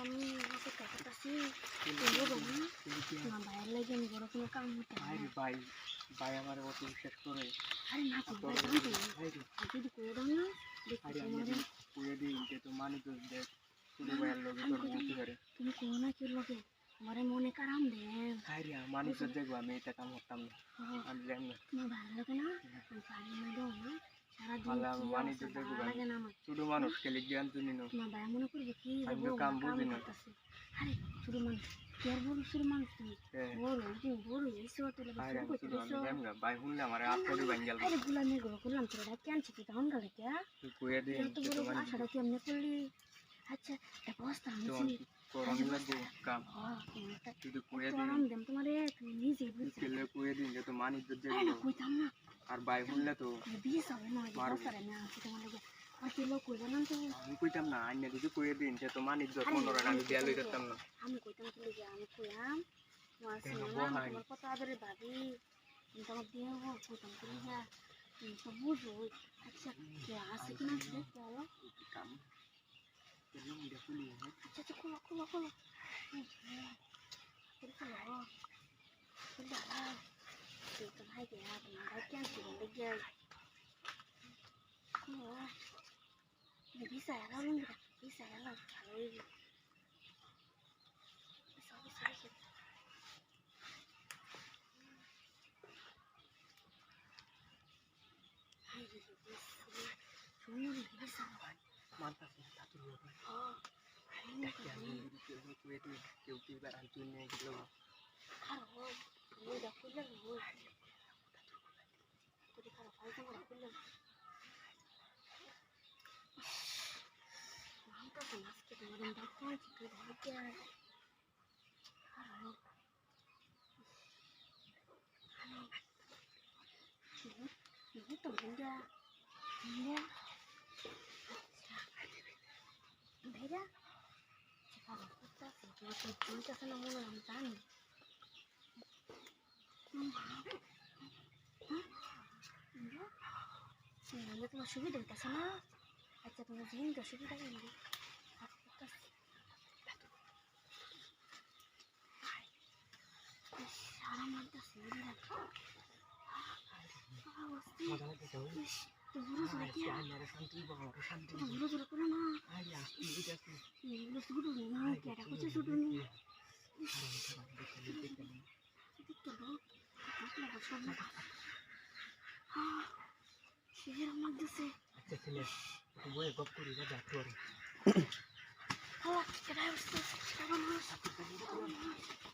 আমি কাছে টাকা পাচ্ছি না ভাইয়ের লাগে আমি বড় কোনো কাম হতে ভাই ভাই ভাই আমার অত বিশ্বাস করে। আরে না যদি করে দাও না করে দিই যে তো মানি তো দেখ শুধু ভাইয়ের লোকে তোর বলতে পারে তুমি কোনো না কেউ লোকে আমার মনে কারাম দেন ভাই রে মানি তো আমি এটা কাম করতাম না। হ্যাঁ। আমি জানি না। ভালো লাগে না বাড়ির মেয়েও না ছোট মানুষ খেলে জ্ঞান শুনি না ভাই মনে করবে কি আমি তো কাম বুঝি না। আরে ছোট মানুষ কি বড় ছোট মানুষ তুমি? হ্যাঁ বড় তুমি এসো শুরু ভাই আমার আরে গুলামি তোরা ডাক তখন গেলে কে তুই এত মানি কেমনে করলি? আচ্ছা বস্তা লাগবো। কাম তুমি তুই তোমারে তুমি নিজে যে তো মানি তো দেখব কইতাম না। আর ভাই শুনলে তো বিয়ে হবে না। না আনছি তোমার লাগে। আর কি কইবে না তো? আমি কইতাম না আইনা যদি পুয়ে দিন যে তো মানি যত আরে মনে হয় আমি বিয়া লই করতাম না। আমি কইতাম কি লাগে আমি কইয়াম তোমার কেন সিনেমা তোমার কত আদরে ভাবি তুমি তোমার বিয়ে হব কইতাম কি লাগে তুমি তো বুঝো আচ্ছা কে আছে কি না দেখতে হলো เป็นน้มีเด็กผู้หญิงนะจะจะคุณละคุณละคุณละนี่เป็นขนมเป็นแบบว่าถือกันให้แกเป็นได้แก้วสีได้เยอะคุณอกว่าอยู่พิเศษแล้วลูกพิเศษแล้วลูกพิเศษพิเศษพิเศษให้อยู่พิเศษช่วยอยู่พิเศษ mantap ya satu dua tiga itu gitu. Ini udah kuning itu mantap mas. Kita kita sih, cuma kita senang mau nonton. তোমার সুবিধা হইতেছে না আচ্ছা তোমার জিনটা সুবিধা হইলে সারা মারতেছে মজা লাগতেছে ঘুরে ঘুরে কি আমার